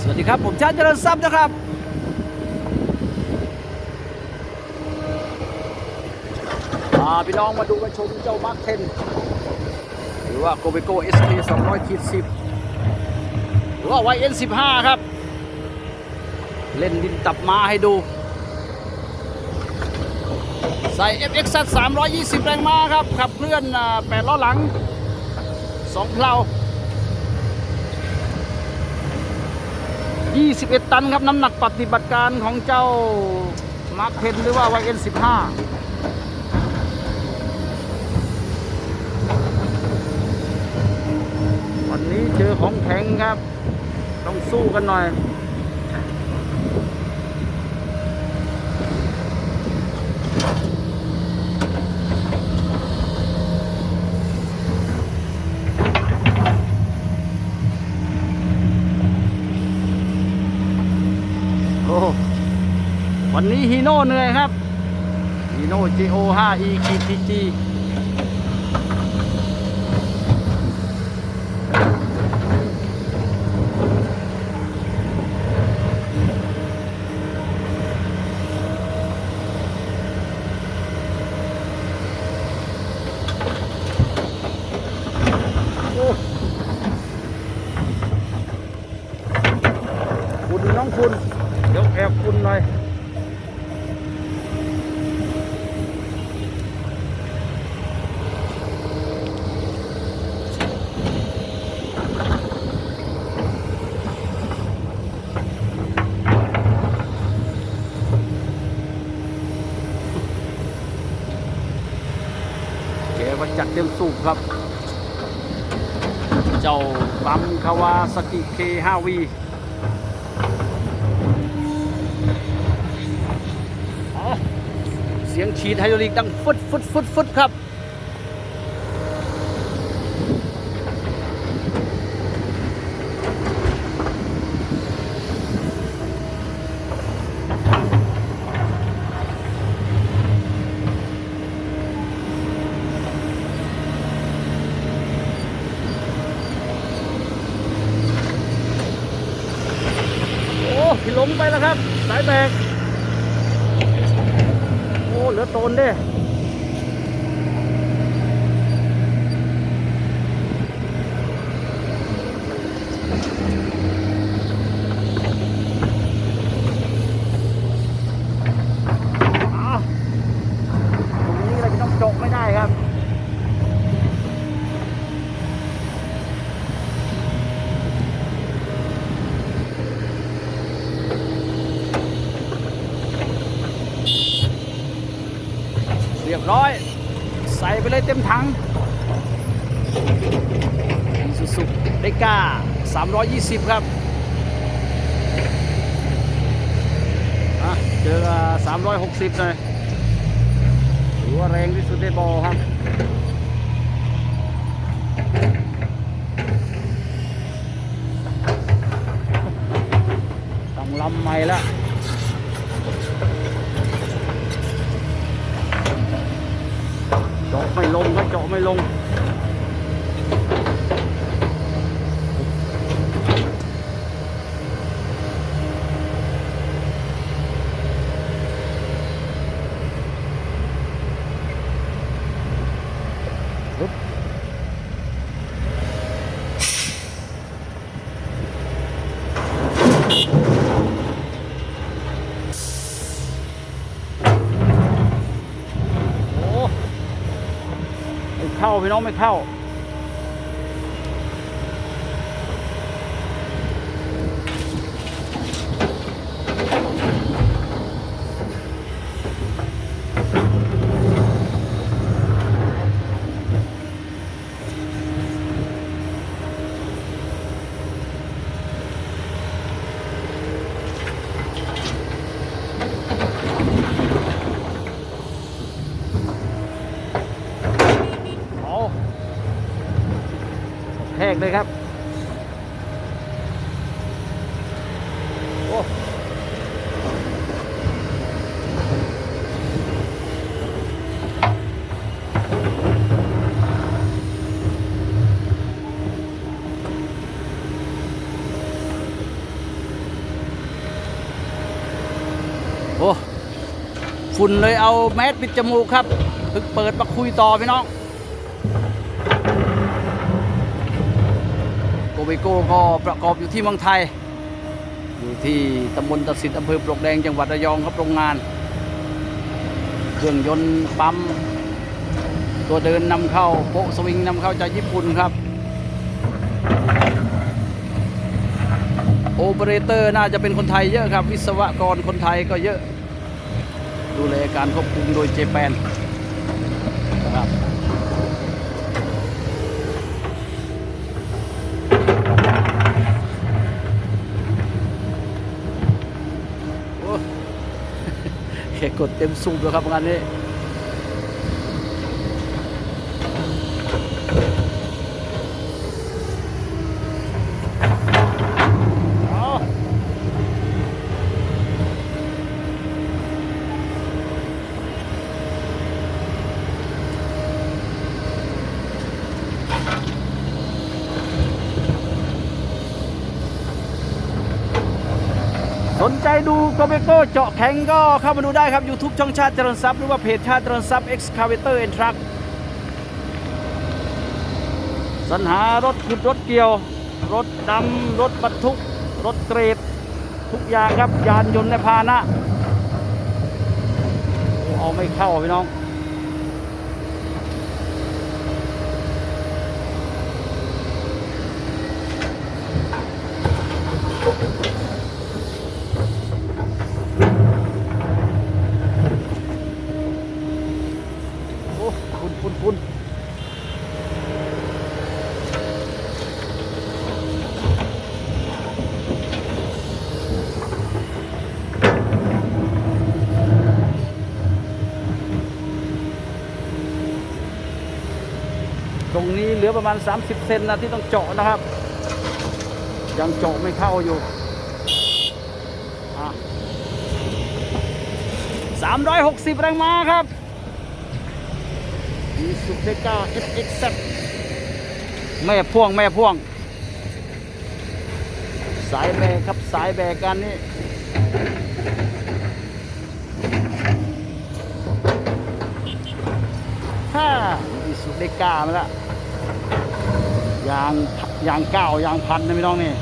สวัสดีครับ ผมชาติเจริญทรัพย์นะครับพาพี่น้องมาดูมาชมเจ้ามาร์คเทน หรือว่าโกเบโก้ SK 200ขีด10หรือว่า YN 15ครับ เล่นดินตับมาให้ดูใส่ FX 320 แรงม้าครับขับเคลื่อน8ล้อหลัง 2เพลา 21 ตันครับน้ำหนักปฏิบัติการของเจ้ามาร์คเพนหรือว่า YN 15 วันนี้เจอของแข็งครับ ต้องสู้กันหน่อย โอ้ วันนี้ฮีโน่เหนื่อยครับฮีโน่ GO 5 E ขีด TG โอ้คุณน้องคุณ เดี๋ยวแอบคุณหน่อย แกก็จัดเต็มสูบ ครับ เจ้าปั๊มคาวาสกิ K5V อ๋อเสียงฉีดไฮดรอลิกดังฟึดฟึดฟึดฟึดครับ โอ้พี่ล้มไปแล้วครับ สายแบก โอ้ เหลือโตนเด้อ้าวตรงนี้เราจะต้องจกไม่ได้ครับ เรียบร้อย ใส่ไปเลยเต็มถังสุสุเดก้า 320 ครับอะเจอ360เลยถือว่าแรงที่สุดในบอครับต้องลำใหม่ละเจาะไม่ลงครับเจาะไม่ลง ปึ๊บโอ้ไม่เข้า พี่น้องไม่เข้า เลยครับ โอ้โอ้ ฝุ่นเลยเอาแมสปิดจมูกครับเพิ่งเปิดมาคุยต่อพี่น้อง เบโก้ก็ประกอบอยู่ที่เมืองไทย อยู่ที่ตำบลตะสินอำเภอปลวกแดงจังหวัดระยองครับโรงงาน เครื่องยนต์ปั๊มตัวเดินนำเข้าโปะสวิงนำเข้าจากญี่ปุ่นครับโอเปอเรเตอร์น่าจะเป็นคนไทยเยอะครับ วิศวกรคนไทยก็เยอะ ดูแลการควบคุมโดยเจแปนนะครับโอ้ แค่ กดเต็มสูบแล้วครับงานนี้ สนใจดูโกเบโก้เจาะแข็งก็เข้ามาดูได้ครับ YouTube ช่องชาติเจริญทรัพย์หรือว่าเพจชาติเจริญทรัพย์ Excavator and Truck สรรหารถขุดรถเกี่ยว รถดำรถบรรทุก รถเกรด ทุกอย่างครับ ยานยนต์และพาหนะ เอาไม่เข้าพี่น้อง โอ้คุณคุณคุณตรงนี้ เหลือประมาณ 30 เซนนะที่ต้องเจาะนะครับ ยังเจาะไม่เข้าอยู่อะ360แรงม้าครับมีสุดเดก้า SX แม่พ่วงแม่พ่วง สายแบกครับสายแบกกันนี่ฮ่ามีสุดเดก้ามาแล้ว ยางยางเก้ายางพันนะพี่น้องนี่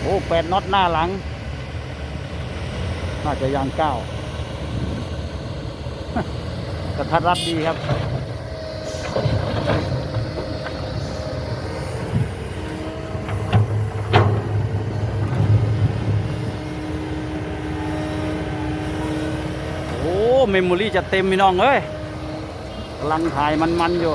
โอ้แปดน็อตหน้าหลัง น่าจะยางเก้ากระทัดรัดดีครับ โอ้ เมมโมรี่จะเต็มพี่น้องเอ้ยกำลังถ่ายมันๆอยู่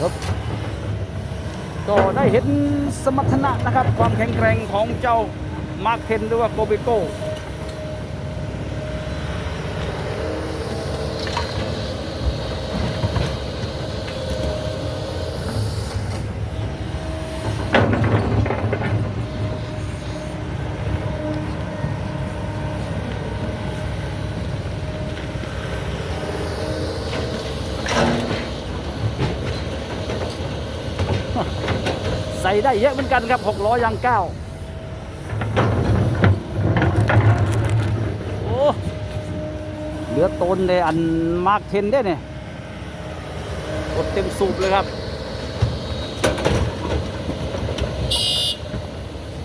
ครับก็ได้เห็นสมรรถนะนะครับ ความแข็งแกร่งของเจ้ามาร์คเทนหรือว่าโกเบโก้ ได้เยอะเหมือนกันครับหกล้อยางเก้าโอ้เหลือต้นเลยอันมาร์คเทนได้เนี่ยกดเต็มสูบเลยครับ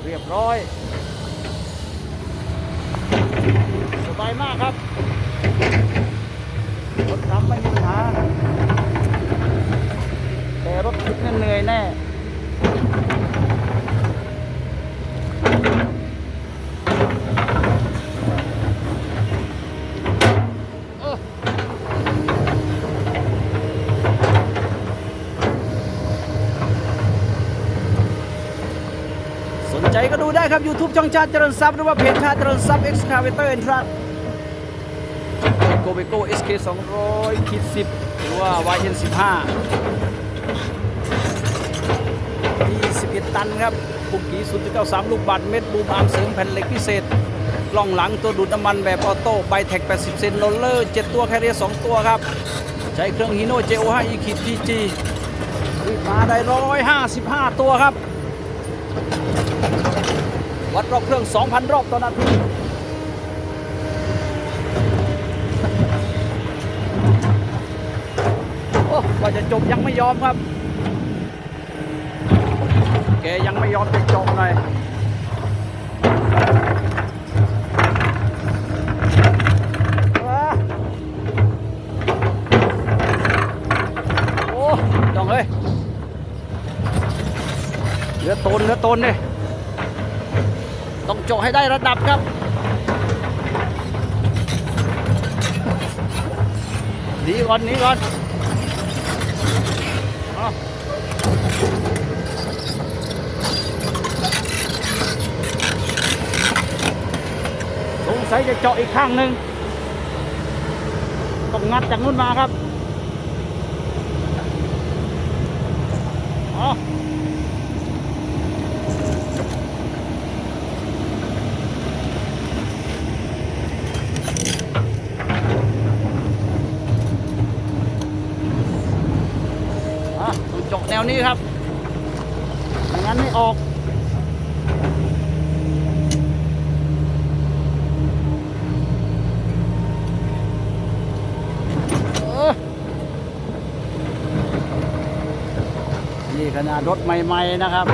เรียบร้อย สบายมากครับรถทำไม่มีปัญหา แต่รถคิดเหนื่อยแน่ สนใจก็ดูได้ ครับ YouTube ช่องชาติเจริญทรัพย์หรือว่าเพจชาติเจริญทรัพย์ Excavator and Truck โกเบโก้ SK 200คิด10 หรือว่า YN 15ตันครับปุกกีสุดที่93 ลูกบาทเม็ดบูมอาร์มเสริมแผ่นเหล็กพิเศษกล้องหลังตัวดูดน้ำมันแบบออโต้ไบแท็ก 80 เซนโรลเลอร์ 7 ตัวแคเรีย2ตัวครับ ใช้เครื่องฮีโน่ JO5 e ขีด TG วิ่งมาได้ 155 ตัวครับ วัดรอบเครื่อง 2,000 รอบต่อนาทีโอ้กว่าจะจบยังไม่ยอมครับแกยังไม่ยอมจะจบเลยโอ้จองเฮ้ยเหลือตนเหลือตนเนี่ย เจาะให้ได้ระดับครับหนีก่อนหนีก่อนสงสัยจะเจาะอีกข้างหนึ่งต้องงัดจากนู้นมาครับเอาอะต้องเจาะแนวนี้ครับไม่งั้นไม่ออก เออนี่ ขนาดรถใหม่ ๆ นะครับ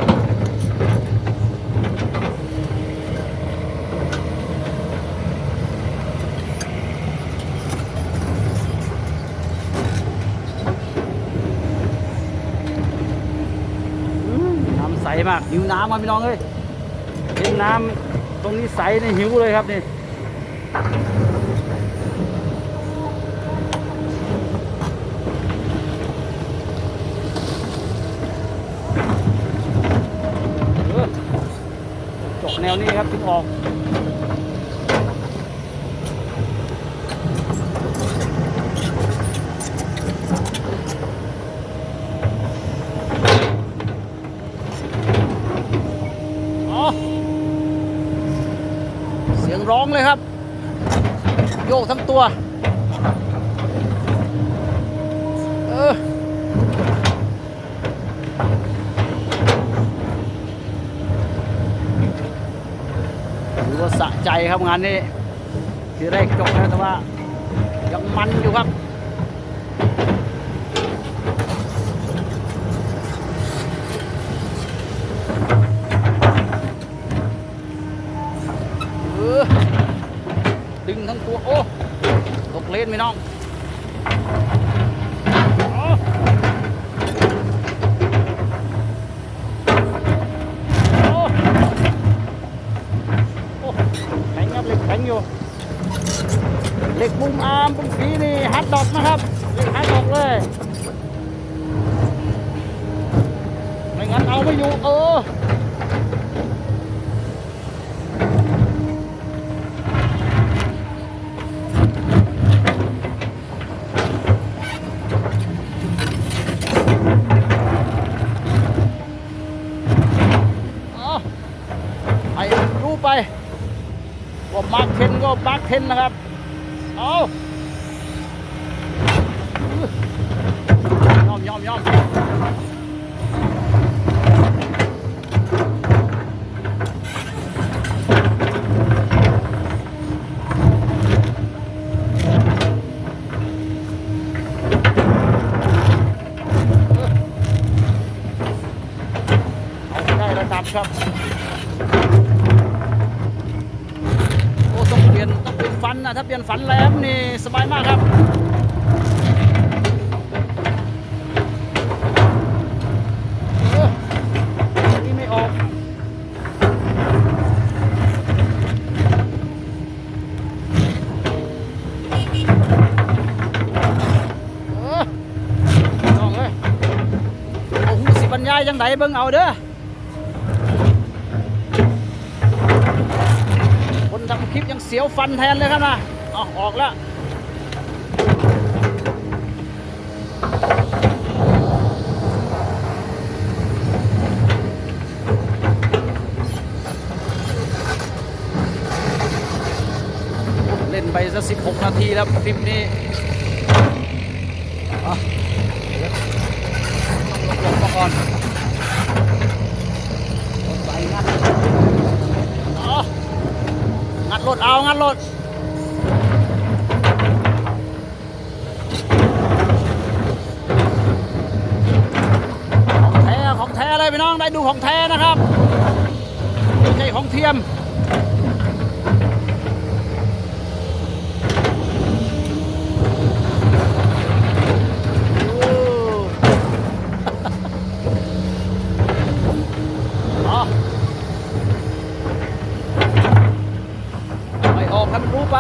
อืมน้ำใสมากหิวน้ำมาพี่น้องเอ้ยเห็นน้ำตรงนี้ใสนี่หิวเลยครับนี่ เออจบ แนวนี้ครับทิศออกเสียงร้องเลยครับ โยกทั้งตัว เออ ถือ ว่าสะใจครับงานนี้ทีแรกจบแล้วแต่ว่ายังมันอยู่ครับดึงทั้งตัว โอ้ ตกเลนไหมน้องอ๋อโอ้ โอ้ แข็งครับเหล็กแข็งอยู่เหล็กมุมอาร์มปุ้งสีนี่ฮัดดอกนะครับเหล็กฮัดดอกเลยไม่งั้นเอาไม่อยู่เออเอาไอ้รู้ไป ว่ามาร์คเท นก็มาร์คเทนนะครับ เอายอมยอมยอมครับ โอ้ต้องเปลี่ยนต้องเปลี่ยนฟั นฝันแหลมนี่สบายมากครับเออนี่ไม่ออกเออน้องเอ้ยเอาหูสิบรรยายจังไดเบิ่งเอาเด้อคนทำคลิปยังเสียวฟันแทนเลยครับนะ เอาออกแล้วเล่นไปสักสิบหกนาทีแล้วคลิปนี้หลงมาก่อนไปนะอ๋องัดรถเอา งัดรถ องได้ดูของแท้นะครับไม่ใช่ของเทียม เอาไปออกให้มันรู้ไป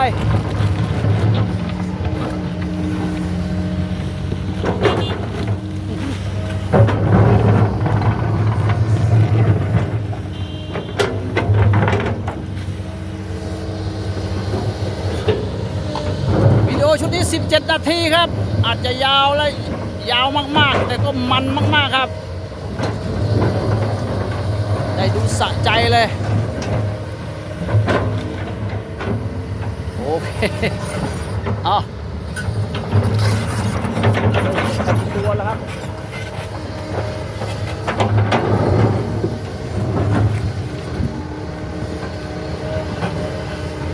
วิดีโอ ชุดนี้ 17 นาทีครับ อาจจะยาวและยาวมากๆ แต่ก็มันมาก ๆครับ ได้ดูสะใจเลย โอเคเอาตัวแล้วครับ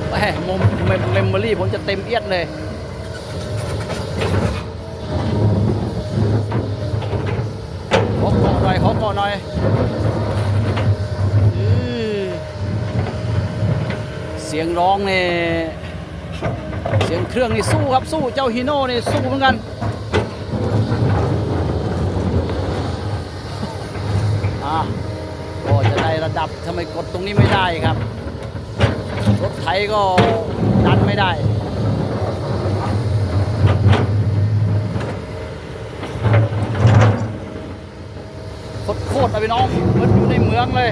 แหมมมเมมเมมโมรี่ผมจะเต็มเอียดเลย ขอเกาะหน่อย ขอเกาะหน่อยเสียงร้องเนี่ยเสียงเครื่องนี่สู้ครับสู้เจ้าฮีโน่นี่สู้เหมือนกันอะก็จะได้ระดับทำไมกดตรงนี้ไม่ได้ครับ รถไถก็ดันไม่ได้ โคตรๆนะพี่น้องมือนอยู่ในเมืองเลย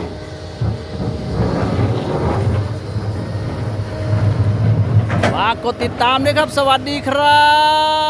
ฝากกดติดตามด้วยครับ สวัสดีครับ